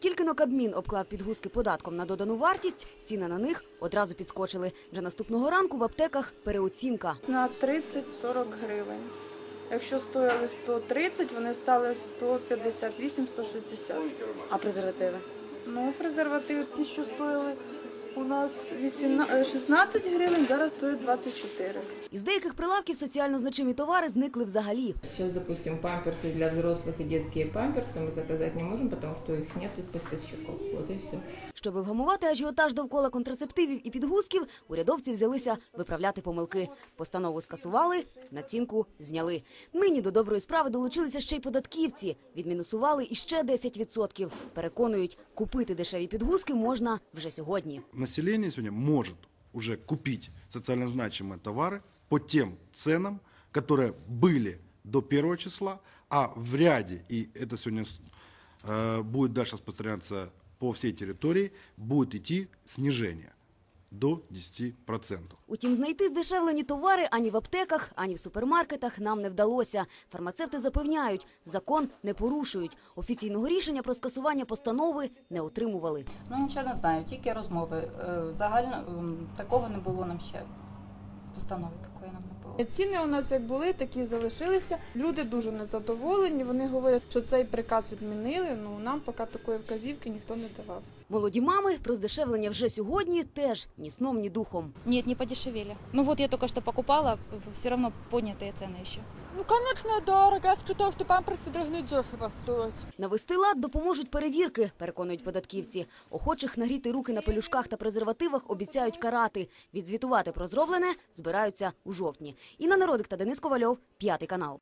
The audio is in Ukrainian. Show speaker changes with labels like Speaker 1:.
Speaker 1: Тільки но Кабмін обклав підгузки податком на додану вартість, ціни на них одразу підскочили. Вже наступного ранку в аптеках переоцінка.
Speaker 2: на 30-40 гривень. Якщо стояли 130, вони стали 158-160.
Speaker 1: А презервативи?
Speaker 2: Ну, презервативи ті, що стояли у нас 18, 16 гривень, зараз стоять 24.
Speaker 1: Із деяких прилавків соціально значимі товари зникли взагалі.
Speaker 3: Сейчас, допустим, памперсы для взрослых и детские памперсы мы заказать не можем, потому что их нет у поставщиков. Вот и все.
Speaker 1: Щоб вгамувати ажіотаж довкола контрацептивів і підгузків, урядовці взялися виправляти помилки. Постанову скасували, націнку зняли. Нині до доброї справи долучилися ще й податківці. Відмінусували іще 10%. Переконують, купити дешеві підгузки можна вже сьогодні.
Speaker 4: население сегодня может уже купить социально значимые товары по тем ценам, которые были до первого числа, а в ряде, и это сегодня э, будет дальше распространяться по всей территории, будет идти снижение до 10%.
Speaker 1: Утім, знайти здешевлені товари ані в аптеках, ані в супермаркетах нам не вдалося. Фармацевти запевняють, закон не порушують. Офіційного рішення про скасування постанови не отримували.
Speaker 5: Ну нічого не знаю, тільки розмови. Е, Загально ем, такого не було нам ще. Постанови такої нам не було.
Speaker 2: Ціни у нас як були, такі залишилися. Люди дуже незадоволені. Вони говорять, що цей приказ відмінили. Ну нам поки такої вказівки ніхто не давав.
Speaker 1: Молоді мами про здешевлення вже сьогодні теж ні сном, ні духом.
Speaker 6: Ні, не подешевели. Ну вот я тільки що покупала, все одно поднятые ціни еще.
Speaker 7: Ну, конечно, дорого. Я считаю, що памперсы должны дешево стоять.
Speaker 1: Навести лад допоможуть перевірки, переконують податківці. Охочих нагріти руки на пелюшках та презервативах обіцяють карати. Відзвітувати про зроблене збираються у жовтні. Інна Народик та Денис Ковальов, п'ятий канал.